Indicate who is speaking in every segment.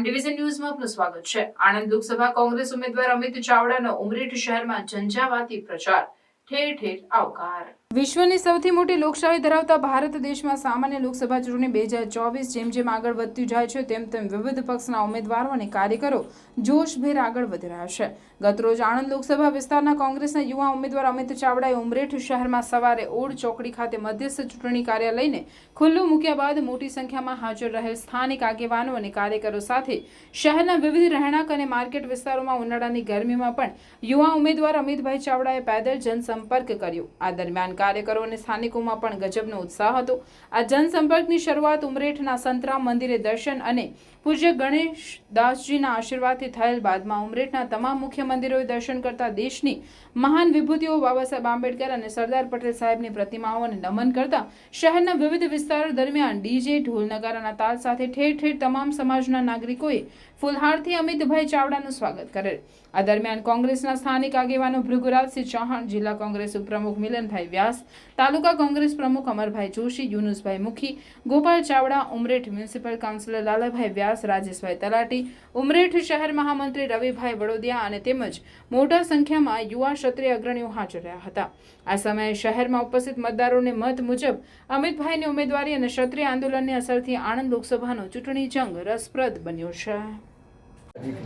Speaker 1: Prime division ન્યૂઝમાં આપનું સ્વાગત છે. આણંદ લોકસભા કોંગ્રેસ ઉમેદવાર અમિત ચાવડાનો ઉમરેઠ શહેરમાં ઝંઝાવાતી પ્રચાર. ઠેર ઠેર આવકાર. વિશ્વની સૌથી મોટી લોકશાહી ધરાવતા ભારત દેશમાં સામાન્ય લોકસભા ચૂંટણી બે હજાર ચોવીસ જેમ જેમ આગળ વધતી જાય છે, તેમ તેમ વિવિધ પક્ષના ઉમેદવારો અને કાર્યકરો જોશભેર આગળ વધી રહ્યા છે. ગતરોજ આણંદ લોકસભા વિસ્તારના કોંગ્રેસના યુવા ઉમેદવાર અમિત ચાવડાએ ઉમરેઠ શહેરમાં સવારે ઓડ ચોકડી ખાતે મધ્યસ્થ ચૂંટણી કાર્યાલયને ખુલ્લું મૂક્યા બાદ મોટી સંખ્યામાં હાજર રહેલ સ્થાનિક આગેવાનો અને કાર્યકરો સાથે શહેરના વિવિધ રહેણાંક અને માર્કેટ વિસ્તારોમાં ઉનાળાની ગરમીમાં પણ યુવા ઉમેદવાર અમિતભાઈ ચાવડાએ પેદલ જનસંપર્ક કર્યો. આ દરમિયાન કાર્યકરો અને સ્થાનિકોમાં પણ ગજબનો ઉત્સાહ હતો. આ જનસંપર્કની શરૂઆત ઉમરેઠના સંતરામ મંદિરે દર્શન અને પૂજ્ય ગણેશ દાસજીના આશીર્વાદથી થયેલ બાદમાં ઉમરેઠના તમામ મુખ્ય મંદિરોએ દર્શન કરતા દેશની મહાન વિભૂતિઓ બાબા આંબેડકર અને સરદાર પટેલ સાહેબની પ્રતિમાઓને નમન કરતા શહેરના વિવિધ વિસ્તારો દરમિયાન ડીજે, ઢોલ નગારાના તાલ સાથે ઠેર ઠેર તમામ સમાજના નાગરિકોએ ફુલહારથી અમિતભાઈ ચાવડાનું સ્વાગત કરેલ આ દરમિયાન કોંગ્રેસના સ્થાનિક આગેવાનો ભૃગુરાજસિંહ ચૌહાણ, જિલ્લા કોંગ્રેસ ઉપપ્રમુખ મિલનભાઈ વ્યાસ તાલુકા કોંગ્રેસ પ્રમુખ અમરભાઈ જોશી, યુનુસભાઈ મુખી, ગોપાલ ચાવડા, ઉમરેઠ મ્યુનિસિપલ કાઉન્સિલર લાલાભાઈ વ્યાસ, રાજેશભાઈ તલાટી, ઉમરેઠ શહેર મહામંત્રી રવિભાઈ વડોદિયા અને તેમજ મોટા સંખ્યામાં યુવા ક્ષત્રિય અગ્રણીઓ હાજર રહ્યા હતા. આ સમયે શહેરમાં ઉપસ્થિત મતદારોને મત મુજબ અમિતભાઈની ઉમેદવારી અને ક્ષત્રિય આંદોલનની અસરથી આણંદ લોકસભાનો ચૂંટણી જંગ રસપ્રદ બન્યો છે.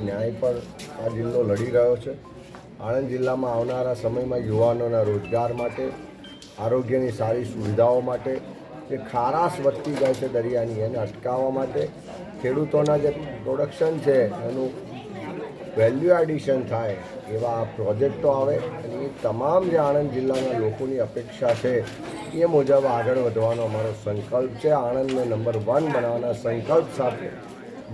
Speaker 2: ન્યાય પર આ જિલ્લો લડી રહ્યો છે. આણંદ જિલ્લામાં આવનારા સમયમાં યુવાનોના રોજગાર માટે આરોગ્યની સારી સુવિધાઓ માટે જે ખારાશ વધતી જાય છે દરિયાની, એને અટકાવવા માટે. ખેડૂતોના જે પ્રોડક્શન છે, એનું વેલ્યુ એડિશન થાય, એવા પ્રોજેક્ટો આવે. અને એ તમામ જે આણંદ જિલ્લાના લોકોની અપેક્ષા છે, એ મુજબ આગળ વધવાનો અમારો સંકલ્પ છે. આણંદને નંબર વન બનાવવાના સંકલ્પ સાથે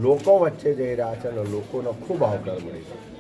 Speaker 2: લોકો વચ્ચે જઈ રહ્યા છે અને લોકોનો ખૂબ આવકાર મળી રહ્યો છે.